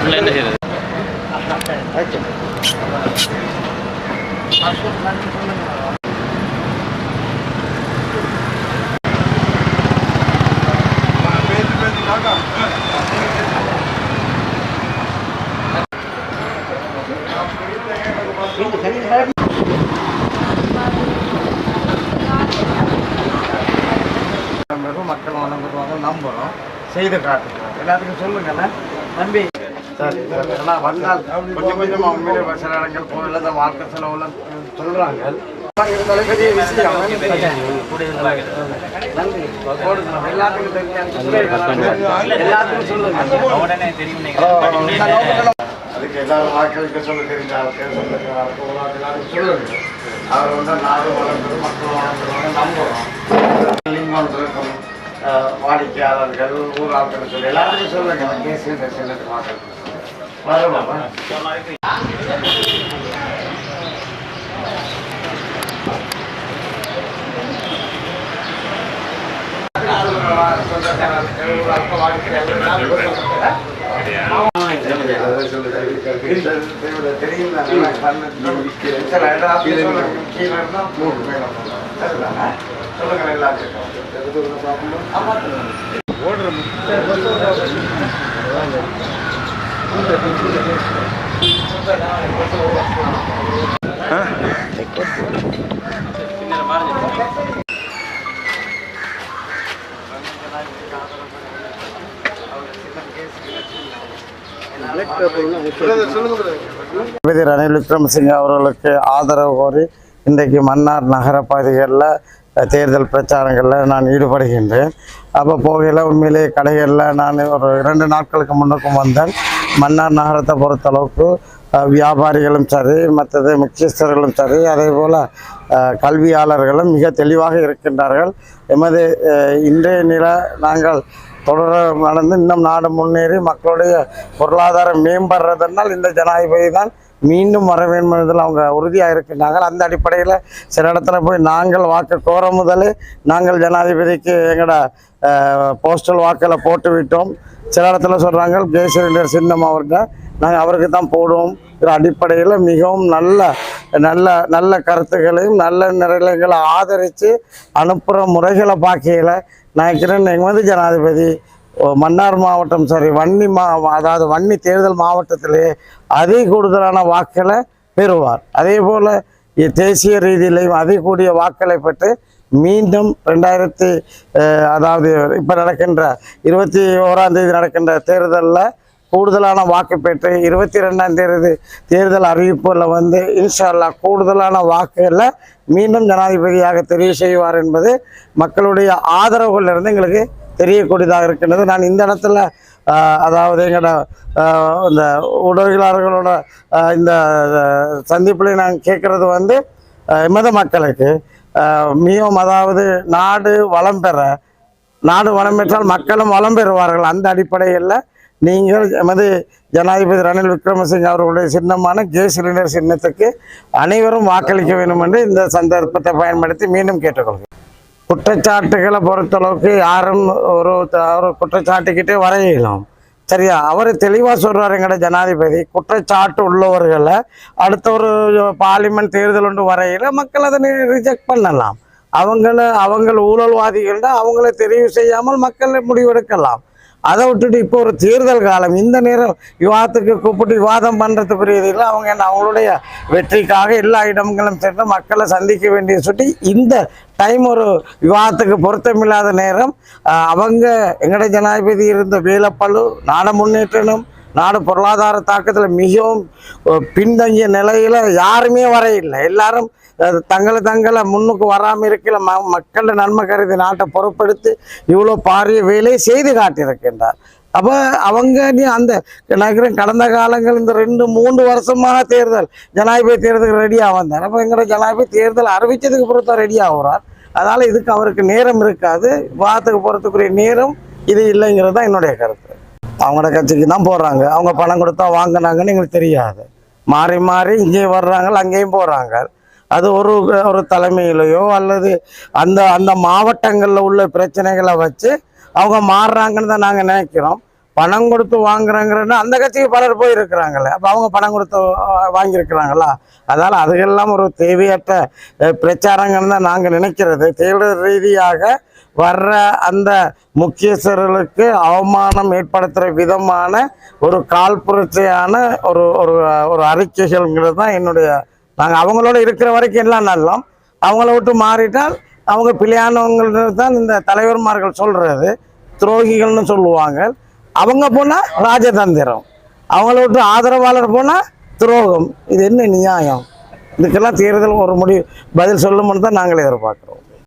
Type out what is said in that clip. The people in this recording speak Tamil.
உள்ள என்ன செய்யறது மக்கள் வணங்குவாங்க நம்புறோம். செய்து காட்டுகிறோம். எல்லாத்துக்கும் சொல்லுங்கண்ணா நம்பி சரி ஆனால் வந்தால் கொஞ்சம் கொஞ்சமாக உண்மையிலே சில இடங்கள் கோயிலில் இந்த வாழ்க்கை செலவுல சொல்கிறாங்க அதுக்கு எல்லாரும் வாக்களிக்க சொல்லுங்க. அவர் வந்து நாடு மக்கள் நம்புகிறோம் லிங்கம் இருக்கும் வாடிக்கையாளர்கள் ஊர் ஆட்கள் சொல்லி எல்லாருக்கும் சொல்லுங்க. கேசி சின்னத்து வாக்கள் வரலாமா நீதிபதி ரணில் விக்ரமசிங்க அவர்களுக்கு ஆதரவு கோரி இன்றைக்கு மன்னார் நகர பகுதிகளில் தேர்தல் பிரச்சாரங்களில் நான் ஈடுபடுகின்றேன். அப்போ போகையில் உண்மையிலேயே கடைகளில் நான் ஒரு இரண்டு நாட்களுக்கு முன்னுக்கும் வந்தேன். மன்னார் நகரத்தை பொறுத்தளவுக்கு வியாபாரிகளும் சரி மற்றது முக்கியஸ்தர்களும் சரி அதே போல் கல்வியாளர்களும் மிக தெளிவாக இருக்கின்றார்கள். எமது இன்றைய நில நாங்கள் தொடர நடந்து இன்னும் நாடு முன்னேறி மக்களுடைய பொருளாதாரம் மேம்படுறதுனால் இந்த ஜனாதிபதி தான் மீண்டும் வர வேண்டும் என்பதில் அவங்க உறுதியாக இருக்கின்றார்கள். அந்த அடிப்படையில் சில இடத்துல போய் நாங்கள் வாக்கு கோர முதலே நாங்கள் ஜனாதிபதிக்கு எங்களோட போஸ்டல் வாக்கில் போட்டு விட்டோம். சில இடத்துல சொல்கிறாங்க கேசரிலர் சின்னம் அவர்கிட்ட நாங்கள் அவருக்கு தான் போடுவோம். அடிப்படையில் மிகவும் நல்ல நல்ல நல்ல கருத்துக்களையும் நல்ல நிலைகளை ஆதரித்து அனுப்புகிற முறைகளை பார்க்கையில் நினைக்கிறேன் வந்து ஜனாதிபதி மன்னார் மாவட்டம் சாரி வன்னி மா அதாவது வன்னி தேர்தல் மாவட்டத்திலே அதிக கூடுதலான வாக்களை பெறுவார். அதே போல் தேசிய ரீதியிலையும் அதிக கூடிய வாக்களை பெற்று மீண்டும் ரெண்டாயிரத்தி அதாவது இப்போ நடக்கின்ற இருபத்தி ஓராம் தேதி நடக்கின்ற தேர்தலில் கூடுதலான வாக்கு பெற்று இருபத்தி ரெண்டாம் தேதி தேர்தல் அறிவிப்பில் வந்து இன்ஷால்லா கூடுதலான வாக்குகளில் மீண்டும் ஜனாதிபதியாக தெரிவு செய்வார் என்பது மக்களுடைய ஆதரவுகளிலிருந்து எங்களுக்கு தெரியக்கூடியதாக இருக்கின்றது. நான் இந்த இடத்துல அதாவது எங்களோட இந்த உடவியலாளர்களோட இந்த சந்திப்பில் நான் கேட்குறது வந்து எமத மக்களுக்கு மிகவும் அதாவது நாடு வளம் பெற நாடு வளம் பெற்றால் மக்களும் வளம் பெறுவார்கள். அந்த அடிப்படையில் நீங்கள் எமது ஜனாதிபதி ரணில் விக்ரமசிங்க அவர்களுடைய சின்னமான கே சிலிண்டர் சின்னத்துக்கு அனைவரும் வாக்களிக்க வேண்டும் என்று இந்த சந்தர்ப்பத்தை பயன்படுத்தி மீண்டும் கேட்டுக்கொள்கிறேன். குற்றச்சாட்டுகளை பொறுத்தளவுக்கு யாரும் ஒரு ஒரு குற்றச்சாட்டுக்கிட்டே வரையலாம். சரியா? அவர் தெளிவாக சொல்கிறார் எங்கட ஜனாதிபதி. குற்றச்சாட்டு உள்ளவர்களை அடுத்த ஒரு பார்லிமெண்ட் தேர்தல் ஒன்று வரையில மக்கள் அதை ரிஜெக்ட் பண்ணலாம். அவங்கள அவங்க ஊழல்வாதிகள்ட அவங்கள தெரிவு செய்யாமல் மக்கள் முடிவெடுக்கலாம். அதை விட்டுட்டு இப்போ ஒரு தேர்தல் காலம் இந்த நேரம் விவாதத்துக்கு கூப்பிட்டு விவாதம் பண்ணுறதுக்குரிய இதில் அவங்க என்ன அவங்களுடைய வெற்றிக்காக எல்லா இடங்களும் சென்று மக்களை சந்திக்க வேண்டிய சுட்டி இந்த டைம் ஒரு விவாதத்துக்கு பொருத்தமில்லாத நேரம் அவங்க எங்கட ஜனாதிபதி இருந்த வேலப்பழு நாட முன்னேற்றணும் நாடு பொருளாதார தாக்கத்தில் மிகவும் பின்தங்கிய நிலையில் யாருமே வரையில்லை. எல்லாரும் தங்களை தங்களை முன்னுக்கு வராமல் இருக்கல ம மக்கள நன்மை கருதி நாட்டை பொறுப்படுத்தி இவ்வளோ பாரிய வேலையை செய்து காட்டியிருக்கின்றார். அப்போ அவங்க நீ அந்த நினைக்கிறேன் கடந்த காலங்கள் இந்த ரெண்டு மூன்று வருஷமாக தேர்தல் ஜனாதிபதி தேர்தலுக்கு ரெடியாக வந்தார். அப்போ எங்களோட ஜனாதிபதி தேர்தல் அறிவித்ததுக்கு பிறகு தான் ரெடி ஆகுறார் அதனால் இதுக்கு அவருக்கு நேரம் இருக்காது. வாதத்துக்கு போகிறதுக்குரிய நேரம் இது இல்லைங்கிறது தான் என்னுடைய கருத்து. அவங்களோட கட்சிக்கு தான் போடுறாங்க அவங்க பணம் கொடுத்தா வாங்கினாங்கன்னு எங்களுக்கு தெரியாது. மாறி மாறி இங்கேயும் வர்றாங்க அங்கேயும் போகிறாங்க அது ஒரு ஒரு தலைமையிலையோ அல்லது அந்த அந்த மாவட்டங்களில் உள்ள பிரச்சனைகளை வச்சு அவங்க மாறுறாங்கன்னு தான் நாங்கள் நினைக்கிறோம். பணம் கொடுத்து வாங்குறாங்கிறன்னா அந்த கட்சிக்கு பலர் போய் இருக்கிறாங்களே அப்போ அவங்க பணம் கொடுத்து வாங்கியிருக்கிறாங்களா? அதனால் அதுக்கெல்லாம் ஒரு தேவையற்ற பிரச்சாரங்கள்னு தான் நாங்கள் நினைக்கிறது. தேர்தல் ரீதியாக வர்ற அந்த முக்கியஸ்தர்களுக்கு அவமானம் ஏற்படுத்துகிற விதமான ஒரு காழ்ப்புணர்ச்சியான ஒரு ஒரு ஒரு அறிக்கைகள்ங்கிறது தான் என்னுடைய நாங்கள் அவங்களோட இருக்கிற வரைக்கும் எல்லாம் நல்லோம். அவங்கள விட்டு மாறிட்டால் அவங்க பிழையானவங்கிறது தான் இந்த தலைவர்மார்கள் சொல்கிறது துரோகிகள்னு சொல்லுவாங்க. அவங்க போனால் ராஜதந்திரம். அவங்கள விட்டு ஆதரவாளர் போனால் துரோகம். இது என்ன நியாயம்? இதுக்கெல்லாம் தேர்தல் ஒரு முடிவு பதில் சொல்லணும்னு தான் நாங்களே எதிர்பார்க்குறோம்.